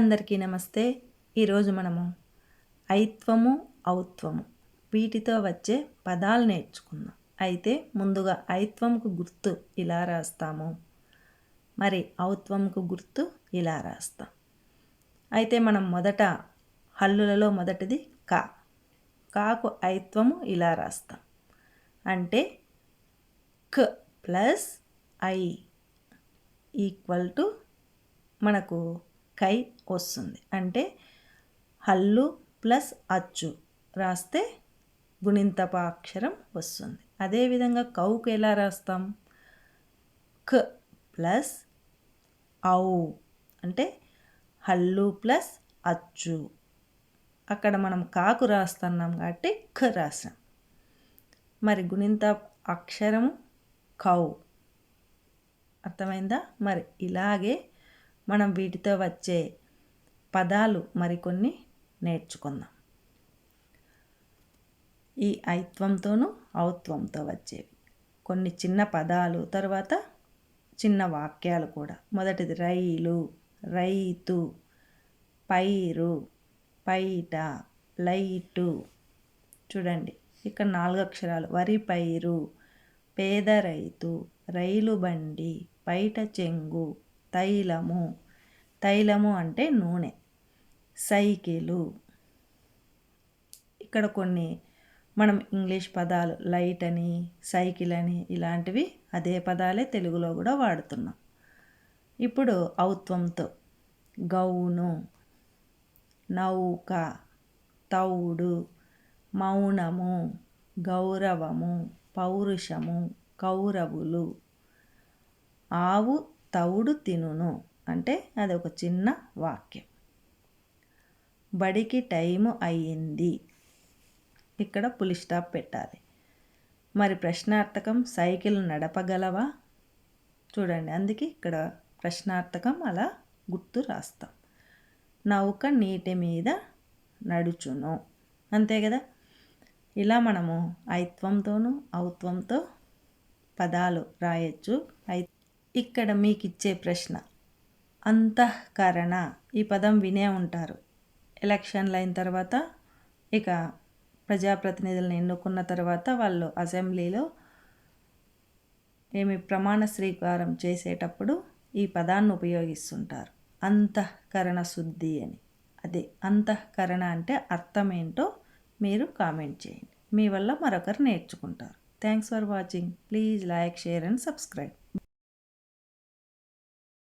అందరికీ నమస్తే. ఈరోజు మనము ఐత్వము ఔత్వము వీటితో వచ్చే పదాలు నేర్చుకుందాం. అయితే ముందుగా ఐత్వంకు గుర్తు ఇలా రాస్తాము. మరి ఔత్వంకు గుర్తు ఇలా రాస్తాం. అయితే మనం మొదట హల్లులలో మొదటిది కా. కాకు ఐత్వము ఇలా రాస్తాం. అంటే క్ ప్లస్ ఐ ఈక్వల్ టు మనకు కై వస్తుంది. అంటే హల్లు ప్లస్ అచ్చు రాస్తే గుణింతప అక్షరం వస్తుంది అదేవిధంగా కౌకు ఎలా రాస్తాం? క్ ప్లస్ ఔ అంటే హల్లు ప్లస్ అచ్చు. అక్కడ మనం కాకు రాస్తున్నాం కాబట్టి ఖ రాసాం. మరి గుణింత అక్షరము కౌ. అర్థమైందా? మరి ఇలాగే మనం వీటితో వచ్చే పదాలు మరికొన్ని నేర్చుకుందాం. ఈ ఐత్వంతోనూ ఔత్వంతో వచ్చేవి. కొన్ని చిన్న పదాలు తర్వాత చిన్న వాక్యాలు కూడా. మొదటిది రైలు రైతు పైరు పైట లైటు. చూడండి ఇక్కడ నాలుగు అక్షరాలు. వరి పైరు పేద రైతు రైలు బండి పైట చెంగు తైలము. తైలము అంటే నూనె. సైకిలు. ఇక్కడ కొన్ని మనం ఇంగ్లీష్ పదాలు లైట్ అని సైకిల్ అని ఇలాంటివి అదే పదాలే తెలుగులో కూడా వాడుతున్నాం. ఇప్పుడు ఔత్వంతో గౌను నౌక తౌడు మౌనము గౌరవము పౌరుషము కౌరవులు. ఆవు తౌడు తినును. అంటే అది ఒక చిన్న వాక్యం. బడికి టైము అయ్యింది. ఇక్కడ పులి స్టాప్ పెట్టాలి. మరి ప్రశ్నార్థకం సైకిల్ నడపగలవా? చూడండి అందుకే ఇక్కడ ప్రశ్నార్థకం అలా గుర్తు రాస్తాం. నౌక నీటి మీద నడుచును. అంతే కదా? ఇలా మనము ఐత్వంతోనూ ఔత్వంతో పదాలు రాయొచ్చు. ఐ ఇక్కడ మీకు ఇచ్చే ప్రశ్న. అంతఃకరణ. ఈ పదం వినే ఉంటారు. ఎలక్షన్లు అయిన తర్వాత ఇక ప్రజాప్రతినిధులను ఎన్నుకున్న తర్వాత వాళ్ళు అసెంబ్లీలో ఏమి ప్రమాణ స్వీకారం చేసేటప్పుడు ఈ పదాన్ని ఉపయోగిస్తుంటారు. అంతఃకరణ శుద్ధి అని. అదే అంతఃకరణ అంటే అర్థం ఏంటో మీరు కామెంట్ చేయండి. మీ వల్ల మరొకరు నేర్చుకుంటారు. Thanks for watching. Please like share and subscribe.